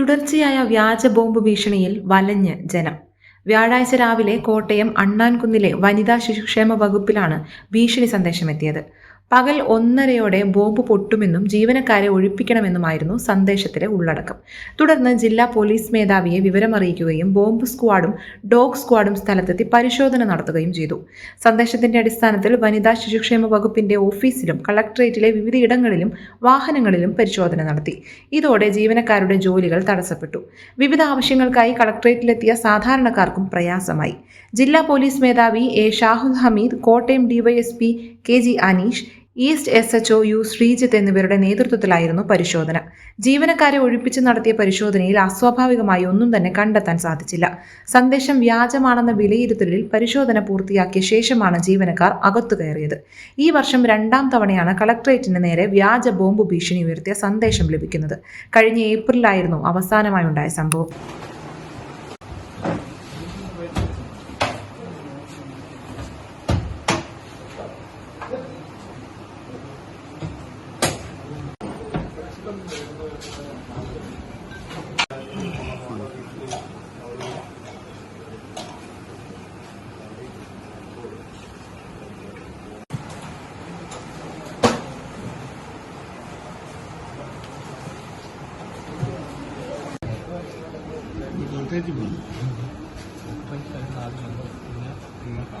തുടർച്ചയായ വ്യാജ ബോംബ് ഭീഷണിയിൽ വലഞ്ഞ് ജനം. വ്യാഴാഴ്ച രാവിലെ കോട്ടയം അണ്ണാൻകുന്നിലെ വനിതാ ശിശുക്ഷേമ വകുപ്പിലാണ് ഭീഷണി സന്ദേശമെത്തിയത്. പകൽ ഒന്നരയോടെ ബോംബ് പൊട്ടുമെന്നും ജീവനക്കാരെ ഒഴിപ്പിക്കണമെന്നുമായിരുന്നു സന്ദേശത്തിലെ ഉള്ളടക്കം. തുടർന്ന് ജില്ലാ പോലീസ് മേധാവിയെ വിവരമറിയിക്കുകയും ബോംബ് സ്ക്വാഡും ഡോഗ് സ്ക്വാഡും സ്ഥലത്തെത്തി പരിശോധന നടത്തുകയും ചെയ്തു. സന്ദേശത്തിന്റെ അടിസ്ഥാനത്തിൽ വനിതാ ശിശുക്ഷേമ വകുപ്പിന്റെ ഓഫീസിലും കളക്ടറേറ്റിലെ വിവിധയിടങ്ങളിലും വാഹനങ്ങളിലും പരിശോധന നടത്തി. ഇതോടെ ജീവനക്കാരുടെ ജോലികൾ തടസ്സപ്പെട്ടു. വിവിധ ആവശ്യങ്ങൾക്കായി കളക്ടറേറ്റിലെത്തിയ സാധാരണക്കാർക്കും പ്രയാസമായി. ജില്ലാ പോലീസ് മേധാവി A Shahul Hameed Kottayam DYSP K G Aneesh east S H O U Sreejith എന്നിവരുടെ നേതൃത്വത്തിലായിരുന്നു പരിശോധന. ജീവനക്കാരെ ഒഴിപ്പിച്ച് നടത്തിയ പരിശോധനയിൽ അസ്വാഭാവികമായി ഒന്നും തന്നെ കണ്ടെത്താൻ സാധിച്ചില്ല. സന്ദേശം വ്യാജമാണെന്ന വിലയിരുത്തലിൽ പരിശോധന പൂർത്തിയാക്കിയ ശേഷമാണ് ജീവനക്കാർ അകത്തു കയറിയത്. ഈ വർഷം രണ്ടാം തവണയാണ് കളക്ടറേറ്റിന് നേരെ വ്യാജ ബോംബ് ഭീഷണി ഉയർത്തിയ സന്ദേശം ലഭിക്കുന്നത്. കഴിഞ്ഞ ഏപ്രിലായിരുന്നു അവസാനമായി ഉണ്ടായ സംഭവം. 이건 되지 뭐. 그러니까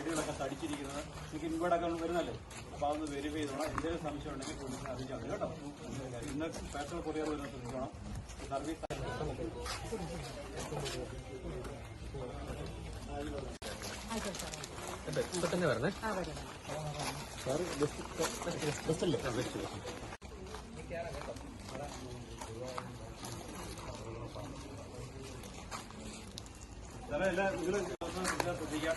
ഐഡികളൊക്കെ തടിച്ചിരിക്കുന്നത്. നിങ്ങൾക്ക് ഇൻവേർഡ് അക്കൗണ്ട് വരുന്നല്ലേ? അപ്പോൾ അതൊന്ന് വെരിഫൈ ചെയ്തോളാം. എന്തെങ്കിലും സംശയം ഉണ്ടെങ്കിൽ പോലീസിനെ അറിയിച്ചാൽ മതി കേട്ടോ. ഇന്ന് പേഴ്സണൽ കൊറിയർ വരുന്ന ശ്രദ്ധിക്കണം സർവീസ് സാറേ എല്ലാ നിങ്ങൾ ശ്രദ്ധിക്കാം.